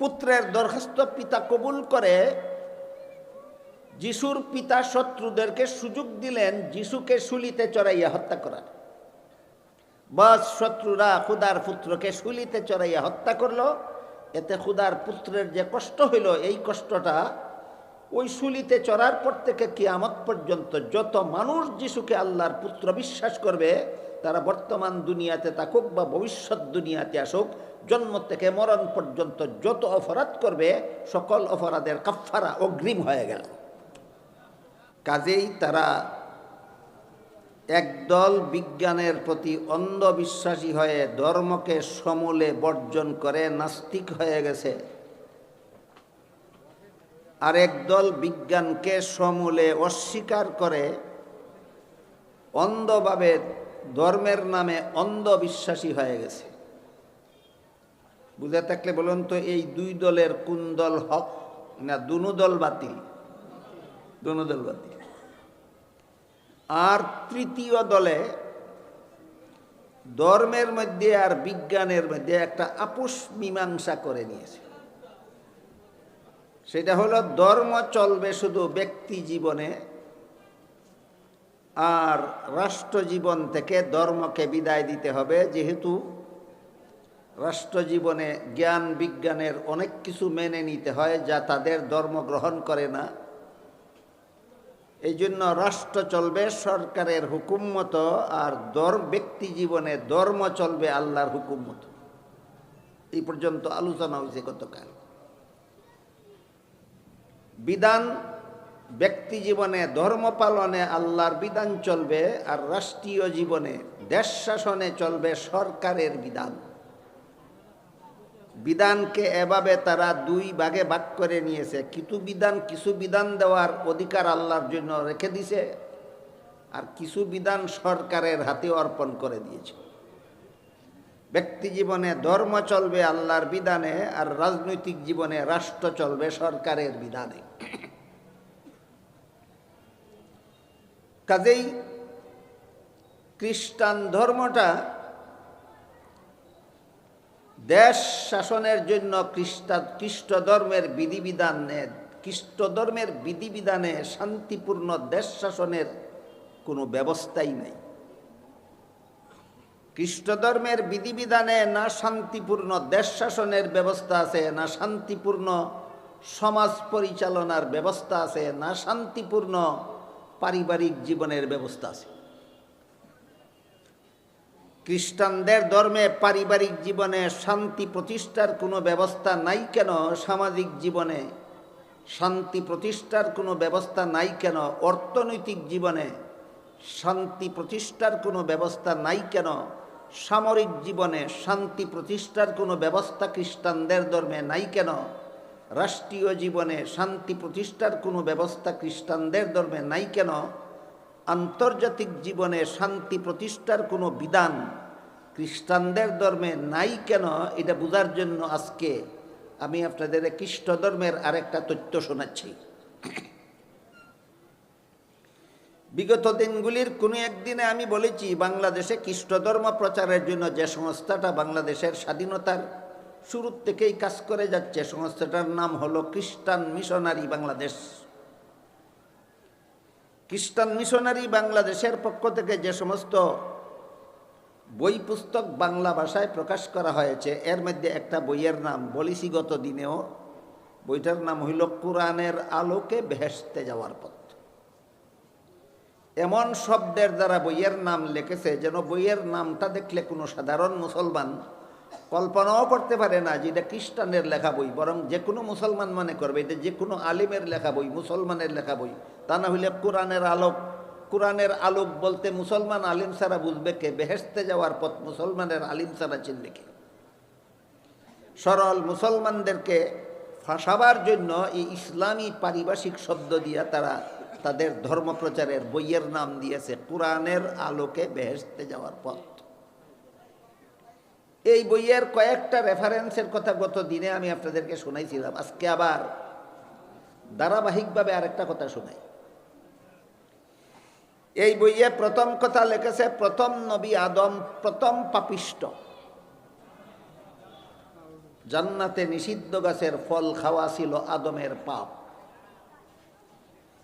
পুত্রের দরখাস্ত পিতা কবুল করে, যিশুর পিতা শত্রুদেরকে সুযোগ দিলেন, যিশুকে শুলিতে চড়াইয়া হত্যা করার। বাস শত্রুরা খুদার পুত্রকে শুলিতে চড়াইয়া হত্যা করল, এতে খুদার পুত্রের যে কষ্ট হইল, এই কষ্টটা ওই শুলিতে চড়ার পর থেকে কিয়ামত পর্যন্ত যত মানুষ যিশুকে আল্লাহর পুত্র বিশ্বাস করবে, তারা বর্তমান দুনিয়াতে থাকুক বা ভবিষ্যৎ দুনিয়াতে আসুক জন্ম থেকে মরণ পর্যন্ত যত অপরাধ করবে, সকল অপরাধের কাফারা অগ্রিম হয়ে গেল। কাজেই তারা একদল বিজ্ঞানের প্রতি অন্ধবিশ্বাসী হয়ে ধর্মকে সমূলে বর্জন করে নাস্তিক হয়ে গেছে। আর একদল বিজ্ঞানকে সমূলে অস্বীকার করে, অন্ধভাবে ধর্মের নামে অন্ধবিশ্বাসী হয়ে গেছে। বুঝে থাকলে বলুন তো, এই দুই দলের কোন দল হক না দুনো দল বাতিল? দুনো দল বাতিল। আর তৃতীয় দলে ধর্মের মধ্যে আর বিজ্ঞানের মধ্যে একটা আপোষ মীমাংসা করে নিয়েছে। সেটা হলো ধর্ম চলবে শুধু ব্যক্তি জীবনে আর রাষ্ট্র জীবন থেকে ধর্মকে বিদায় দিতে হবে, যেহেতু রাষ্ট্র জীবনে জ্ঞান বিজ্ঞানের অনেক কিছু মেনে নিতে হয় যা তাদের ধর্ম গ্রহণ করে না। এই জন্য রাষ্ট্র চলবে সরকারের হুকুম মতো আর ধর্ম ব্যক্তি জীবনে ধর্ম চলবে আল্লাহর হুকুম মতো। এই পর্যন্ত আলোচনা হয়েছে গতকাল। বিধান, ব্যক্তি জীবনে ধর্ম পালনে আল্লাহর বিধান চলবে আর রাষ্ট্রীয় জীবনে দেশ শাসনে চলবে সরকারের বিধান। বিধানকে এভাবে তারা দুই ভাগে ভাগ করে নিয়েছে। কিছু বিধান কিছু বিধান দেওয়ার অধিকার আল্লাহর জন্য রেখে দিছে, আর কিছু বিধান সরকারের হাতে অর্পণ করে দিয়েছে। ব্যক্তি জীবনে ধর্ম চলবে আল্লাহর বিধানে, আর রাজনৈতিক জীবনে রাষ্ট্র চলবে সরকারের বিধানে। কাজেই খ্রিস্টান ধর্মটা দেশ শাসনের জন্য খ্রিস্টা খ্রিস্ট ধর্মের বিধিবিধানে খ্রিস্ট ধর্মের বিধিবিধানে শান্তিপূর্ণ দেশ শাসনের কোনো ব্যবস্থাই নাই। খ্রিস্ট ধর্মের বিধিবিধানে না শান্তিপূর্ণ দেশ শাসনের ব্যবস্থা আছে, না শান্তিপূর্ণ সমাজ পরিচালনার ব্যবস্থা আছে, না শান্তিপূর্ণ পারিবারিক জীবনের ব্যবস্থা আছে। খ্রিস্টানদের ধর্মে পারিবারিক জীবনে শান্তি প্রতিষ্ঠার কোনো ব্যবস্থা নাই কেন? সামাজিক জীবনে শান্তি প্রতিষ্ঠার কোনো ব্যবস্থা নাই কেন? অর্থনৈতিক জীবনে শান্তি প্রতিষ্ঠার কোনো ব্যবস্থা নাই কেন? সামরিক জীবনে শান্তি প্রতিষ্ঠার কোনো ব্যবস্থা খ্রিস্টানদের ধর্মে নাই কেন? রাষ্ট্রীয় জীবনে শান্তি প্রতিষ্ঠার কোনো ব্যবস্থা খ্রিস্টানদের ধর্মে নাই কেন? আন্তর্জাতিক জীবনে শান্তি প্রতিষ্ঠার কোনো বিধান খ্রিস্টানদের ধর্মে নাই কেন, এটা বোঝার জন্য আজকে আমি আপনাদের খ্রিস্ট ধর্মের আরেকটা তথ্য শোনাচ্ছি। বিগত দিনগুলির কোনো একদিনে আমি বলেছি, বাংলাদেশে খ্রিস্ট ধর্ম প্রচারের জন্য যে সংস্থাটা বাংলাদেশের স্বাধীনতার শুরুর থেকেই কাজ করে যাচ্ছে, সংস্থাটার নাম হলো খ্রিস্টান মিশনারি বাংলাদেশ। খ্রিস্টান মিশনারি বাংলাদেশের পক্ষ থেকে যে সমস্ত বই পুস্তক বাংলা ভাষায় প্রকাশ করা হয়েছে, এর মধ্যে একটা বইয়ের নাম বলিছি গত দিনেও, বইটার নাম হইল কোরআনের আলোকে ভেসতে যাওয়ার পথ। এমন শব্দের দ্বারা বইয়ের নাম লিখেছে যেন বইয়ের নামটা দেখলে কোনো সাধারণ মুসলমান কল্পনাও করতে পারে না যে এটা খ্রিস্টানের লেখা বই, বরং যে কোনো মুসলমান মনে করবে, এটা যে কোনো আলিমের লেখা বই, মুসলমানের লেখা বই। তা না হইলে কোরআনের আলোক কোরআনের আলোক বলতে মুসলমান আলিম সারা বুঝবে কে? বেহেস্তে যাওয়ার পথ মুসলমানের আলিম সারা চিনবে কে? সরল মুসলমানদেরকে ফাঁসাবার জন্য এই ইসলামী পারিভাষিক শব্দ দিয়া তারা তাদের ধর্মপ্রচারের বইয়ের নাম দিয়েছে, কোরআনের আলোকে বেহেস্তে যাওয়ার পথ। এই বইয়ের কয়েকটা রেফারেন্সের কথা গত দিনে আমি আপনাদেরকে শোনাইছিলাম, আজকে আবার ধারাবাহিকভাবে আরেকটা কথা শোনাই। এই বইয়ে প্রথম কথা লিখেছে প্রথম নবী আদম, প্রথম পাপিষ্ট। জান্নাতে নিষিদ্ধ গাছের ফল খাওয়া ছিল আদমের পাপ।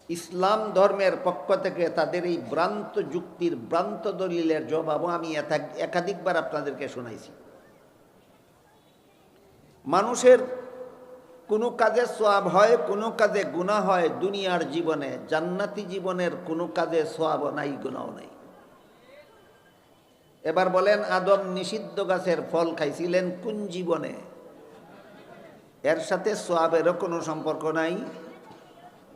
ইসলাম ধর্মের পক্ষ থেকে তাদের এই ভ্রান্ত যুক্তির ভ্রান্ত দলিলের জবাবও আমি একাধিকবার আপনাদেরকে শোনাইছি। মানুষের কোনো কাজে সোয়াব হয়, কোনো কাজে গুণা হয়, দুনিয়ার জীবনে, জান্নাতি জীবনের কোনো কাজে সোয়াবও নাই গুণাও নাই। এবার বলেন, আদম নিষিদ্ধ গাছের ফল খাইছিলেন কোন জীবনে? এর সাথে সোয়াবেরও কোনো সম্পর্ক নাই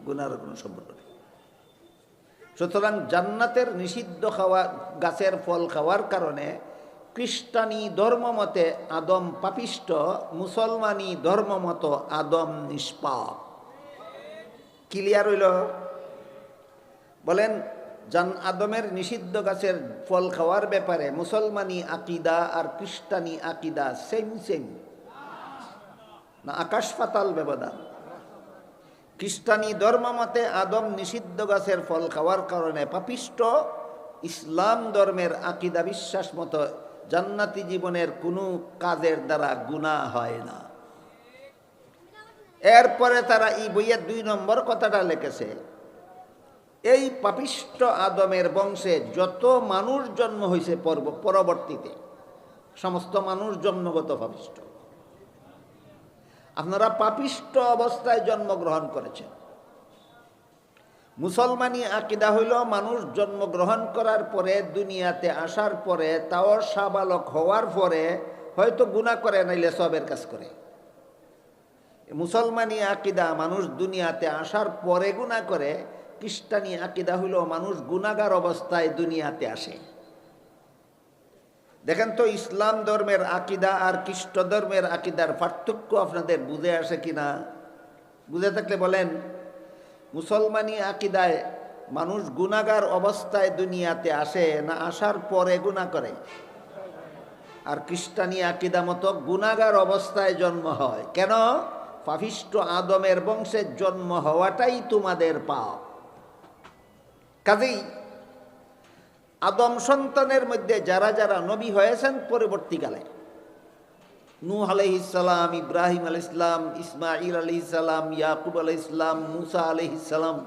গুনারও কোনো সম্পর্ক নেই। সুতরাং জান্নাতের নিষিদ্ধ খাওয়া, গাছের ফল খাওয়ার কারণে খ্রিস্টানি ধর্মমতে আদম পাপিষ্ট মুসলমানি ধর্মমত আদম নিষ্পাপ। ক্লিয়ার হইল? বলেন জান আদমের নিষিদ্ধ গাছের ফল খাওয়ার ব্যাপারে মুসলমানি আকিদা আর খ্রিস্টানি আকিদা সেম সেম না, আকাশ পাতাল ব্যবধান। খ্রিস্টানি ধর্মমতে আদম নিষিদ্ধ গাছের ফল খাওয়ার কারণে পাপিষ্ট ইসলাম ধর্মের আকিদা বিশ্বাস মতো জান্নাতি জীবনের কোনো কাজের দ্বারা গুণা হয় না। এরপরে তারা এই বইয়ের দুই নম্বর কথাটা লিখেছে, এই পাপিষ্ট আদমের বংশে যত মানুষ জন্ম হয়েছে পর্ব, পরবর্তীতে, সমস্ত মানুষ জন্মগত পাপিষ্ট। আপনারা পাপিষ্ট অবস্থায় জন্মগ্রহণ করেছেন। মুসলমানি আকিদা হইল মানুষ জন্মগ্রহণ করার পরে, দুনিয়াতে আসার পরে, তাও সাবালক হওয়ার পরে, হয়তো গুণা করে, নাইলে সবের কাজ করে। মুসলমানি আকিদা মানুষ দুনিয়াতে আসার পরে গুণা করে, খ্রিস্টানি আকিদা হইল মানুষ গুণাগার অবস্থায় দুনিয়াতে আসে। দেখেন তো, ইসলাম ধর্মের আকিদা আর খ্রিস্ট ধর্মের আকিদার পার্থক্য আপনাদের বুঝে আসে কিনা? বুঝে থাকলে বলেন মুসলমানি আকিদায় মানুষ গুণাগার অবস্থায় দুনিয়াতে আসে, না আসার পরে গুণা করে। আর খ্রিস্টানি আকিদা মতো গুণাগার অবস্থায় জন্ম হয়। কেন? পাপিষ্ট আদমের বংশের জন্ম হওয়াটাই তোমাদের পাপ। কাজেই আদম সন্তানের মধ্যে যারা যারা নবী হয়েছেন পরবর্তীকালে নূহ আলহিসাল্লাম ইব্রাহিম আল ইসলাম ইসমাইল আলি ইয়াকুব আল ইসলাম মুসা আলহিসাল্লাম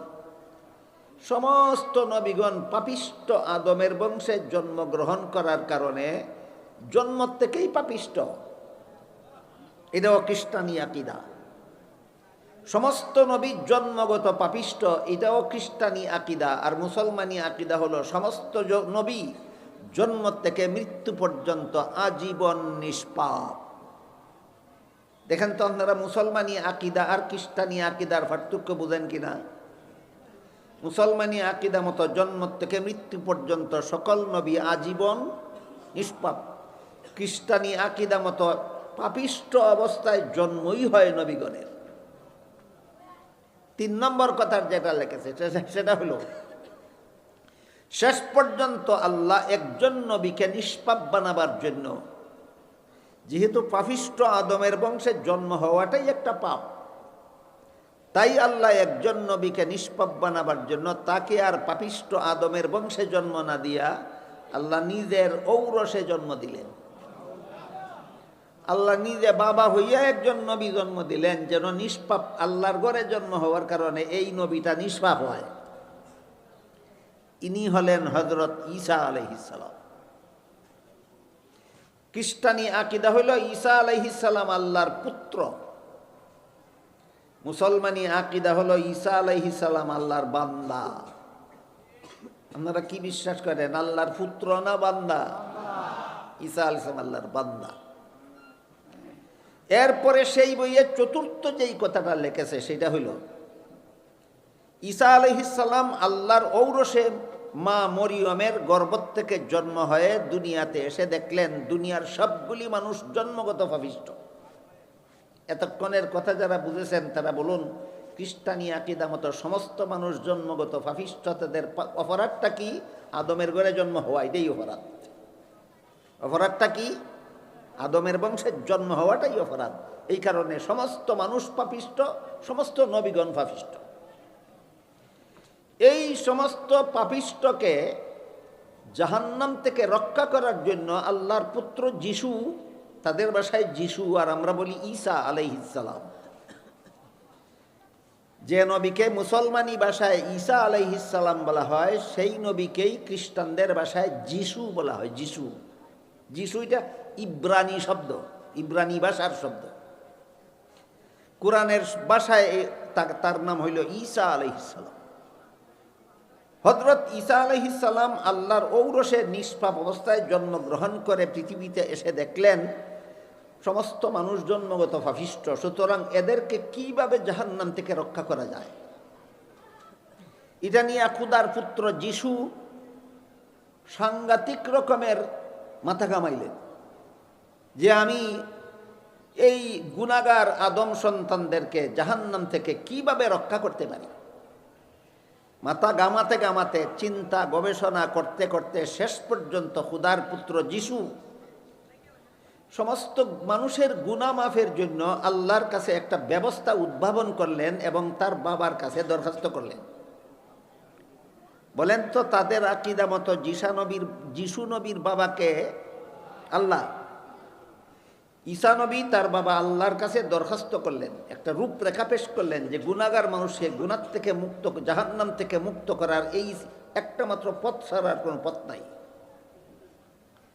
সমস্ত নবীগণ পাপিষ্ট আদমের বংশে জন্মগ্রহণ করার কারণে জন্ম থেকেই পাপিষ্ট। এটাও খ্রিস্টানি আকিদা। সমস্ত নবী জন্মগত পাপিষ্ট, এটাও খ্রিস্টানি আকিদা। আর মুসলমানি আকিদা হলো সমস্ত নবী জন্ম থেকে মৃত্যু পর্যন্ত আজীবন নিষ্পাপ। দেখেন তো আপনারা মুসলমানি আকিদা আর খ্রিস্টানি আকিদার পার্থক্য বুঝেন কিনা? মুসলমানি আকিদা মতো জন্ম থেকে মৃত্যু পর্যন্ত সকল নবী আজীবন নিষ্পাপ। খ্রিস্টানি আকিদা মতো পাপিষ্ট অবস্থায় জন্মই হয় নবীগণের। তিন নম্বর কথার যেটা লেখেছে সেটা হলো, শেষ পর্যন্ত আল্লাহ একজন নবীকে নিষ্পাপ বানাবার জন্য যেহেতু পাপিষ্ট আদমের বংশে জন্ম হওয়াটাই একটা পাপ। তাই আল্লাহ একজন নবীকে নিষ্পাপ বানাবার জন্য তাকে আর পাপিষ্ট আদমের বংশে জন্ম না দিয়া আল্লাহ নিজের ঔরসে জন্ম দিলেন। আল্লাহ নিজে বাবা হইয়া একজন নবী জন্ম দিলেন যেন নিষ্পাপ আল্লাহর ঘরে জন্ম হওয়ার কারণে এই নবীটা নিষ্পাপ হয়। ইনি হলেন হজরত ঈসা আলহিসাল্লাম খ্রিস্টানি আকিদা হইল ঈসা আলহিসাল্লাম আল্লাহর পুত্র। মুসলমানি আকিদা হলো ঈসা আলহিসাল্লাম আল্লাহর বান্দা। আপনারা কি বিশ্বাস করেন, আল্লাহর পুত্র না বান্দা? ঈসা আলহিসাম আল্লাহর বান্দা। এরপরে সেই বইয়ের চতুর্থ যেই কথাটা লেখেছে, সেটা হইল, ঈসা আলহিসাল্লাম আল্লাহর ঔরসে মা মরিয়মের গর্ভ থেকে জন্ম হয়ে দুনিয়াতে এসে দেখলেন, দুনিয়ার সবগুলি মানুষ জন্মগত ভাবিষ্ট এতক্ষণের কথা যারা বুঝেছেন, তারা বলুন, খ্রিস্টানি আকিদা মতো সমস্ত মানুষ জন্মগত ফাফিষ্ট তাদের অপরাধটা কি? আদমের ঘরে জন্ম হওয়া, এটাই অপরাধ। অপরাধটা কি? আদমের বংশের জন্ম হওয়াটাই অপরাধ। এই কারণে সমস্ত মানুষ পাপিষ্ট সমস্ত নবীগণ পাপিষ্ট এই সমস্ত পাপিষ্টকে জাহান্নাম থেকে রক্ষা করার জন্য আল্লাহর পুত্র যিশু, তাদের ভাষায় যিশু আর আমরা বলি ঈসা আলাইহিসালাম যে নবীকে মুসলমানি ভাষায় ঈসা আলাইহিসালাম বলা হয়, সেই নবীকেই খ্রিস্টানদের ভাষায় যিশু বলা হয়, যিশু। যিশু এটা ইব্রানি শব্দ, ইব্রানি ভাষার শব্দ। কোরআনের ভাষায় তার নাম হইল ঈসা আলাইহিসালাম হজরত ঈসা আলহিসাল্লাম আল্লাহর ঔরসে নিষ্পাপ অবস্থায় জন্মগ্রহণ করে পৃথিবীতে এসে দেখলেন, সমস্ত মানুষ জন্মগত ফাফিষ্ট সুতরাং এদেরকে কীভাবে জাহান্নাম থেকে রক্ষা করা যায়? এটা নিয়ে খুদার পুত্র যিশু সাংঘাতিক রকমের মাথা কামাইলেন যে আমি এই গুণাগার আদম সন্তানদেরকে জাহান্নাম থেকে কীভাবে রক্ষা করতে পারি? মাথা গামাতে গামাতে চিন্তা গবেষণা করতে করতে শেষ পর্যন্ত খুদার পুত্র যিশু সমস্ত মানুষের গুণা মাফের জন্য আল্লাহর কাছে একটা ব্যবস্থা উদ্ভাবন করলেন এবং তার বাবার কাছে দরখাস্ত করলেন। বলেন তো তাদের আকিদা মতো যিশা নবীর, যিশু নবীর বাবাকে আল্লাহ ঈসা নবী তার বাবা আল্লাহর কাছে দরখাস্ত করলেন, একটা রূপরেখা পেশ করলেন যে গুণাগার মানুষকে গুণার থেকে মুক্ত, জাহান্নাম থেকে মুক্ত করার এই একটা মাত্র পথ ছাড়ার কোনো পথ নাই।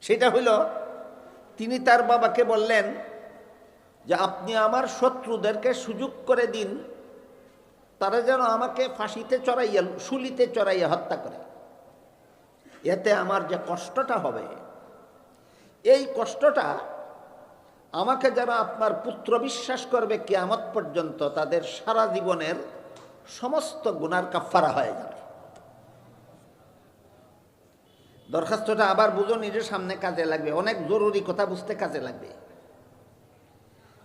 সেটা হইল তিনি তার বাবাকে বললেন যে, আপনি আমার শত্রুদেরকে সুযোগ করে দিন, তারা যেন আমাকে ফাঁসিতে চড়াইয়া শুলিতে চড়াইয়া হত্যা করে। এতে আমার যে কষ্টটা হবে, এই কষ্টটা আমাকে যারা আপনার পুত্র বিশ্বাস করবে কিয়ামত পর্যন্ত তাদের সারা জীবনের সমস্ত গুনার কাফারা হয়ে যাবে। দরখাস্তটা আবার বুঝো, নিজের সামনে কাজে লাগবে। অনেক জরুরি কথা বুঝতে কাজে লাগবে।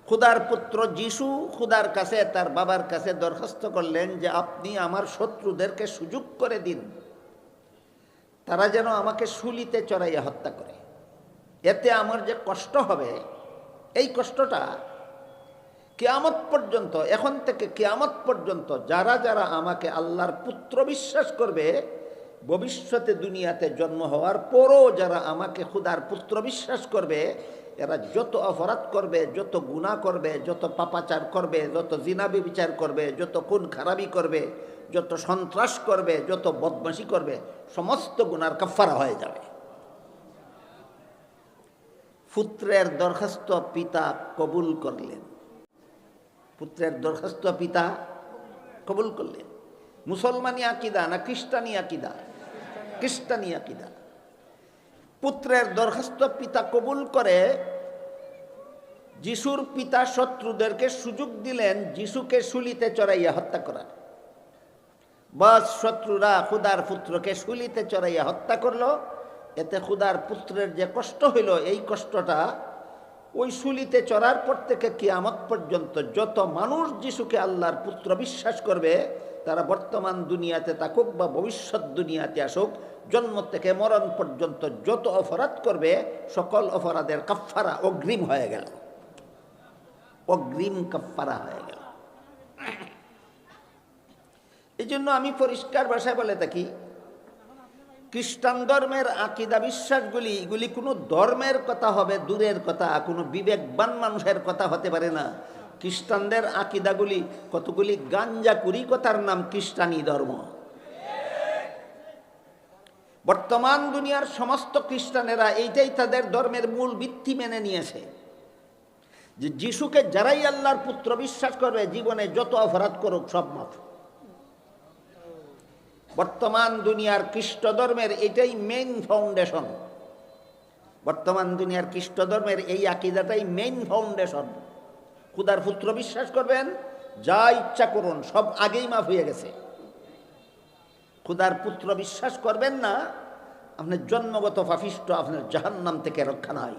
খুদার পুত্র যিশু খুদার কাছে, তার বাবার কাছে দরখাস্ত করলেন যে, আপনি আমার শত্রুদেরকে সুযোগ করে দিন। তারা যেন আমাকে শুলিতে চড়াইয়া হত্যা করে। এতে আমার যে কষ্ট হবে এই কষ্টটা কেয়ামত পর্যন্ত, এখন থেকে কেয়ামত পর্যন্ত যারা যারা আমাকে আল্লাহর পুত্র বিশ্বাস করবে, ভবিষ্যতে দুনিয়াতে জন্ম হওয়ার পরও যারা আমাকে খুদার পুত্র বিশ্বাস করবে, এরা যত অপরাধ করবে, যত গুণা করবে, যত পাপাচার করবে, যত জিনাবি বিচার করবে, যত খুন খারাপি করবে, যত সন্ত্রাস করবে, যত বদমাশি করবে, সমস্ত গুণার কাফারা হয়ে যাবে। পুত্রের দরখাস্ত পিতা কবুল করলেন। পুত্রের দরখাস্ত পিতা কবুল করলেন। মুসলমানি আকিদা না খ্রিস্টানি আকিদা? খ্রিস্টানি আকিদা। পুত্রের দরখাস্ত পিতা কবুল করে, যিশুর পিতা শত্রুদেরকে সুযোগ দিলেন, যিশুকে শুলিতে চড়াইয়া হত্যা করার বাস শত্রুরা খুদার পুত্রকে শুলিতে চড়াইয়া হত্যা করল। এতে খুদার পুত্রের যে কষ্ট হইল, এই কষ্টটা ওই শুলিতে চড়ার পর থেকে কিয়ামত পর্যন্ত যত মানুষ যিশুকে আল্লাহর পুত্র বিশ্বাস করবে, তারা বর্তমান দুনিয়াতে থাকুক বা ভবিষ্যৎ দুনিয়াতে আসুক, জন্ম থেকে মরণ পর্যন্ত যত অপরাধ করবে, সকল অপরাধের কাফারা অগ্রিম হয়ে গেল। অগ্রিম কাফারা হয়ে গেল। এই জন্য আমি পরিষ্কার ভাষায় বলে থাকি খ্রিস্টান ধর্মের আকিদা বিশ্বাসগুলি, এগুলি কোনো ধর্মের কথা হবে, দূরের কথা, কোনো বিবেকবান মানুষের কথা হতে পারে না। খ্রিস্টানদের আকিদাগুলি কতগুলি গাঞ্জা কুড়ি কথার নাম খ্রিস্টানি ধর্ম। বর্তমান দুনিয়ার সমস্ত খ্রিস্টানেরা এইটাই তাদের ধর্মের মূল ভিত্তি মেনে নিয়েছে। যে যিশুকে যারাই আল্লাহর পুত্র বিশ্বাস করবে, জীবনে যত অপরাধ করুক, সব মাফ। বর্তমান দুনিয়ার খ্রিস্ট ধর্মের এটাই মেইন ফাউন্ডেশন বর্তমান দুনিয়ার খ্রিস্ট ধর্মের এই আকিদাটাই মেইন ফাউন্ডেশন খুদার পুত্র বিশ্বাস করবেন, যা ইচ্ছা করুন, সব আগেই মাফ হয়ে গেছে। খুদার পুত্র বিশ্বাস করবেন না, আপনার জন্মগত ফাফিষ্ট আপনার জাহান্নাম থেকে রক্ষা নাই।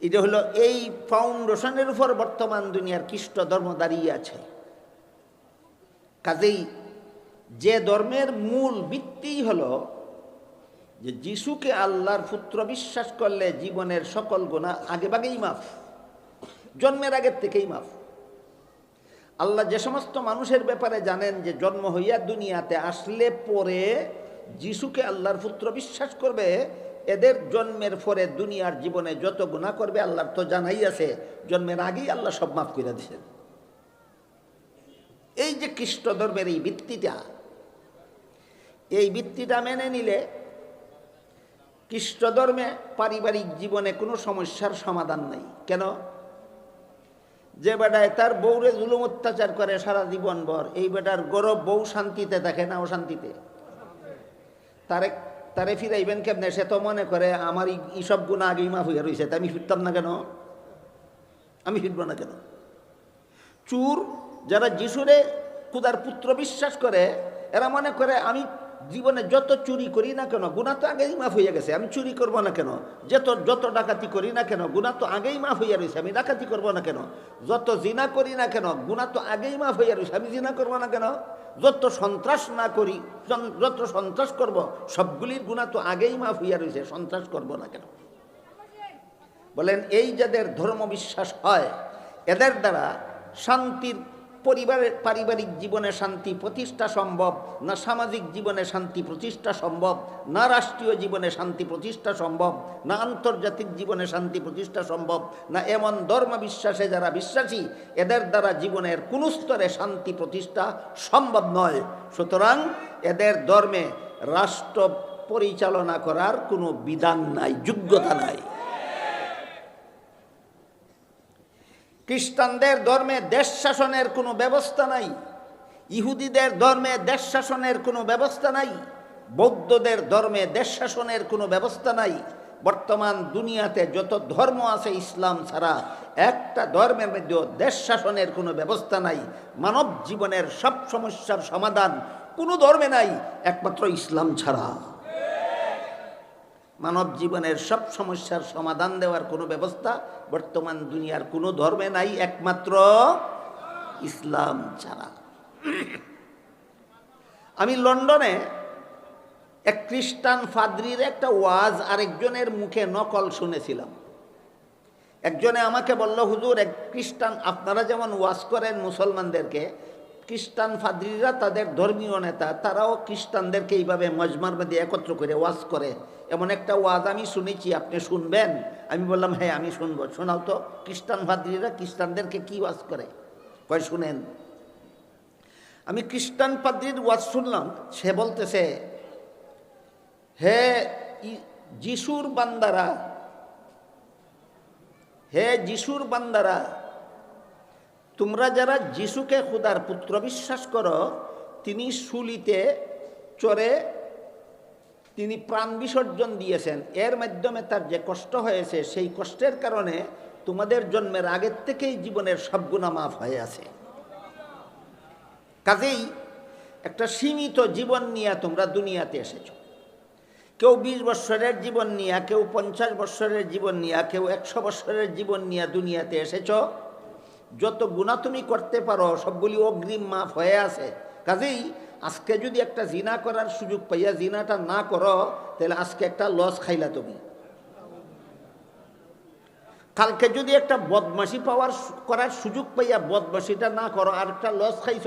এটা হলো এই ফাউন্ডেশনের উপর বর্তমান দুনিয়ার খ্রিস্ট ধর্ম দাঁড়িয়ে আছে। কাজেই যে ধর্মের মূল ভিত্তিই হলো যে যিশুকে আল্লাহর পুত্র বিশ্বাস করলে জীবনের সকল গুণা আগেভাগেই মাফ, জন্মের আগের থেকেই মাফ। আল্লাহ যে সমস্ত মানুষের ব্যাপারে জানেন যে জন্ম হইয়া দুনিয়াতে আসলে পরে যিশুকে আল্লাহর পুত্র বিশ্বাস করবে, এদের জন্মের পরে দুনিয়ার জীবনে যত গুণা করবে আল্লাহর তো জানাই আছে, জন্মের আগেই আল্লাহ সব মাফ করে দিয়েছেন। এই যে খ্রিস্ট ধর্মের এই ভিত্তিটা এই ভিত্তিটা মেনে নিলে খ্রিস্ট ধর্মে পারিবারিক জীবনে কোনো সমস্যার সমাধান নেই। কেন? যে বেটায় তার বউরে জুলুম অত্যাচার করে সারা জীবন ভর এই বেটার গৌরব বউ শান্তিতে দেখে না অশান্তিতে তারে তারে ফিরাইবেন কেমনে? সে তো মনে করে, আমার এইসব গুণা আগেই মাফ হইয়া রয়েছে তা আমি ফিরতাম না কেন? আমি ফিরব না কেন? চুর যারা যিশুরে খুদার পুত্র বিশ্বাস করে, এরা মনে করে, আমি জীবনে যত চুরি করি না কেন গুণা তো আগেই মাফ হইয়া গেছে, আমি চুরি করব না কেন? যত যত ডাকাতি করি না কেন গুণা তো আগেই মাফ হইয়া রয়েছে আমি ডাকাতি করব না কেন? যত জিনা করি না কেন গুণা তো আগেই মাফ হইয়া রয়েছে আমি জিনা করব না কেন? যত সন্ত্রাস না করি যত সন্ত্রাস করব, সবগুলির গুণা তো আগেই মাফ হইয়া রয়েছে সন্ত্রাস করব না কেন? বলেন, এই যাদের ধর্ম বিশ্বাস হয়, এদের দ্বারা শান্তির পরিবারের পারিবারিক জীবনে শান্তি প্রতিষ্ঠা সম্ভব, না সামাজিক জীবনে শান্তি প্রতিষ্ঠা সম্ভব, না রাষ্ট্রীয় জীবনে শান্তি প্রতিষ্ঠা সম্ভব, না আন্তর্জাতিক জীবনে শান্তি প্রতিষ্ঠা সম্ভব, না এমন ধর্ম বিশ্বাসে যারা বিশ্বাসী, এদের দ্বারা জীবনের কোনো স্তরে শান্তি প্রতিষ্ঠা সম্ভব নয়। সুতরাং এদের ধর্মে রাষ্ট্র পরিচালনা করার কোনো বিধান নাই, যোগ্যতা নাই। খ্রিস্টানদের ধর্মে দেশ শাসনের কোনো ব্যবস্থা নাই, ইহুদিদের ধর্মে দেশ শাসনের কোনো ব্যবস্থা নাই, বৌদ্ধদের ধর্মে দেশ শাসনের কোনো ব্যবস্থা নাই। বর্তমান দুনিয়াতে যত ধর্ম আছে ইসলাম ছাড়া একটা ধর্মের মধ্যে দেশ শাসনের কোনো ব্যবস্থা নাই। মানব জীবনের সব সমস্যার সমাধান কোনো ধর্মে নাই, একমাত্র ইসলাম ছাড়া। মানব জীবনের সব সমস্যার সমাধান দেওয়ার কোনো ব্যবস্থা বর্তমান দুনিয়ার কোনো ধর্মে নাই, একমাত্র ইসলাম ছাড়া। আমি লন্ডনে এক খ্রিস্টান ফাদ্রির একটা ওয়াজ আরেকজনের মুখে নকল শুনেছিলাম। একজনে আমাকে বলল, হুজুর, এক খ্রিস্টান, আপনারা যেমন ওয়াজ করেন মুসলমানদেরকে খ্রিস্টান ফাদ্রিরা তাদের ধর্মীয় নেতা, তারাও খ্রিস্টানদেরকে এইভাবে মজমার মধ্যে একত্র করে ওয়াজ করে। এমন একটা ওয়াজ আমি শুনেছি, আপনি শুনবেন? আমি বললাম হ্যাঁ আমি শুনব। শোনাও তো, খ্রিস্টান ফাদ্রিরা খ্রিস্টানদেরকে কি ওয়াজ করে? কয়, শুনেন। আমি খ্রিস্টান পাদ্রির ওয়াজ শুনলাম, সে বলতেছে, হে যিশুর বান্দারা, হে যিশুর বান্দারা তোমরা যারা যিশুকে খুদার পুত্র বিশ্বাস করো, তিনি শুলিতে চড়ে তিনি প্রাণ বিসর্জন দিয়েছেন। এর মাধ্যমে তার যে কষ্ট হয়েছে, সেই কষ্টের কারণে তোমাদের জন্মের আগের থেকেই জীবনের সব গুণা মাফ হয়ে আছে। কাজেই একটা সীমিত জীবন নিয়ে তোমরা দুনিয়াতে এসেছ। কেউ বিশ বৎসরের জীবন নিয়ে, কেউ পঞ্চাশ বৎসরের জীবন নিয়ে, কেউ একশো বৎসরের জীবন নিয়ে দুনিয়াতে এসেছ। যত গুণা তুমি করতে পারো, সবগুলি অগ্রিম মাফ হয়ে আছে। কাজেই আজকে যদি একটা জিনা করার সুযোগ পাইয়া জিনাটা না করো, তাহলে আজকে একটা লস খাইলা তুমি। কালকে যদি একটা বদমাসি পাওয়ার করার সুযোগ পাইয়া বদমাসিটা না করো আর একটা লস খাইছ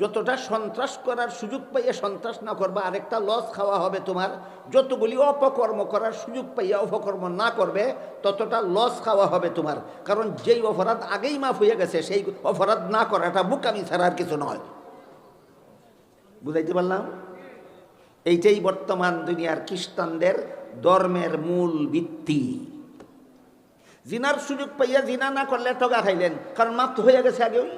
যতটা সন্ত্রাস করার সুযোগ পাইয়া সন্ত্রাস না করবা, আরেকটা লস খাওয়া হবে তোমার। যতগুলি অপকর্ম করার সুযোগ পাইয়া অপকর্ম না করবে, ততটা লস খাওয়া হবে তোমার। কারণ যেই অপরাধ আগেই মাফ হয়ে গেছে, সেই অপরাধ না করাটা বুকামি ছাড়া আর কিছু নয়। বুঝাইতে পারলাম? এইটাই বর্তমান দুনিয়ার খ্রিস্টানদের ধর্মের মূল ভিত্তি। জিনার সুযোগ পাইয়া জিনা না করলে টগা খাইলেন, কারণ তো হয়ে গেছে আগেই।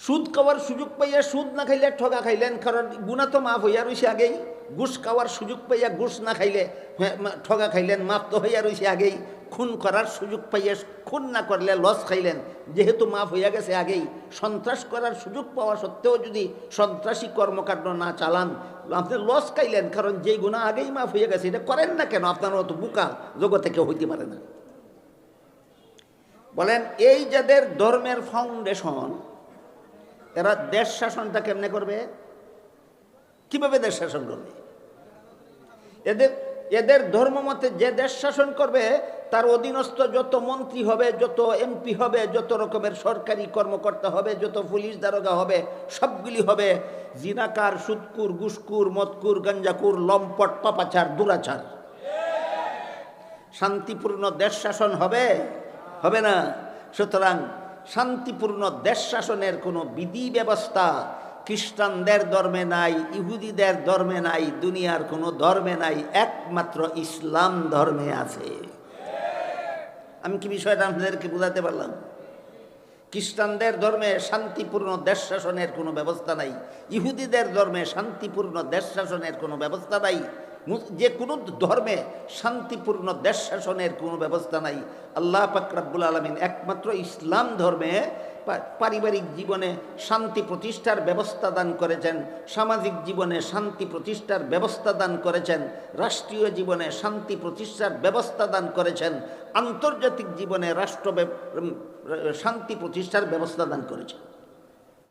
সুদ খাওয়ার সুযোগ পাইয়া সুদ না খাইলে ঠগা খাইলেন কারণ গুণা তো মাফ হইয়া রয়েছে আগেই। ঘুষ খাওয়ার সুযোগ পাইয়া ঘুষ না খাইলে হ্যাঁ, ঠগা খাইলেন মাফ তো হইয়া রয়েছে আগেই। খুন করার সুযোগ পাইয়া খুন না করলে লস খাইলেন যেহেতু মাফ হইয়া গেছে আগেই। সন্ত্রাস করার সুযোগ পাওয়া সত্ত্বেও যদি সন্ত্রাসী কর্মকাণ্ড না চালান আপনি লস খাইলেন কারণ যেই গুণা আগেই মাফ হইয়া গেছে এটা করেন না কেন? আপনার অত বুকা জগতে কেউ হইতে পারে না। বলেন এই যাদের ধর্মের ফাউন্ডেশন এরা দেশ শাসনটা কেমনে করবে? কীভাবে দেশ শাসন করবে? এদের এদের ধর্ম মতে যে দেশ শাসন করবে, তার অধীনস্থ যত মন্ত্রী হবে, যত এমপি হবে, যত রকমের সরকারি কর্মকর্তা হবে, যত পুলিশ দারোগা হবে, সবগুলি হবে জিনাকার সুদকুর গুসকুর মতকুর গঞ্জাকুর, লম্পট, পাপাচার, দুরাচার। শান্তিপূর্ণ দেশ শাসন হবে? হবে না। সুতরাং শান্তিপূর্ণ দেশ শাসনের কোনো বিধি ব্যবস্থা খ্রিস্টানদের ধর্মে নাই, ইহুদিদের ধর্মে নাই, দুনিয়ার কোনো ধর্মে নাই, একমাত্র ইসলাম ধর্মে আছে। আমি কি বিষয়টা আপনাদেরকে বোঝাতে পারলাম? খ্রিস্টানদের ধর্মে শান্তিপূর্ণ দেশ শাসনের কোনো ব্যবস্থা নাই, ইহুদিদের ধর্মে শান্তিপূর্ণ দেশ শাসনের কোনো ব্যবস্থা নাই যে কোনো ধর্মে শান্তিপূর্ণ দেশ শাসনের কোনো ব্যবস্থা নাই। আল্লাহ পাকরাবুল আলমিন একমাত্র ইসলাম ধর্মে পারিবারিক জীবনে শান্তি প্রতিষ্ঠার ব্যবস্থা দান করেছেন, সামাজিক জীবনে শান্তি প্রতিষ্ঠার ব্যবস্থা দান করেছেন, রাষ্ট্রীয় জীবনে শান্তি প্রতিষ্ঠার ব্যবস্থা দান করেছেন, আন্তর্জাতিক জীবনে রাষ্ট্র শান্তি প্রতিষ্ঠার ব্যবস্থা দান করেছেন।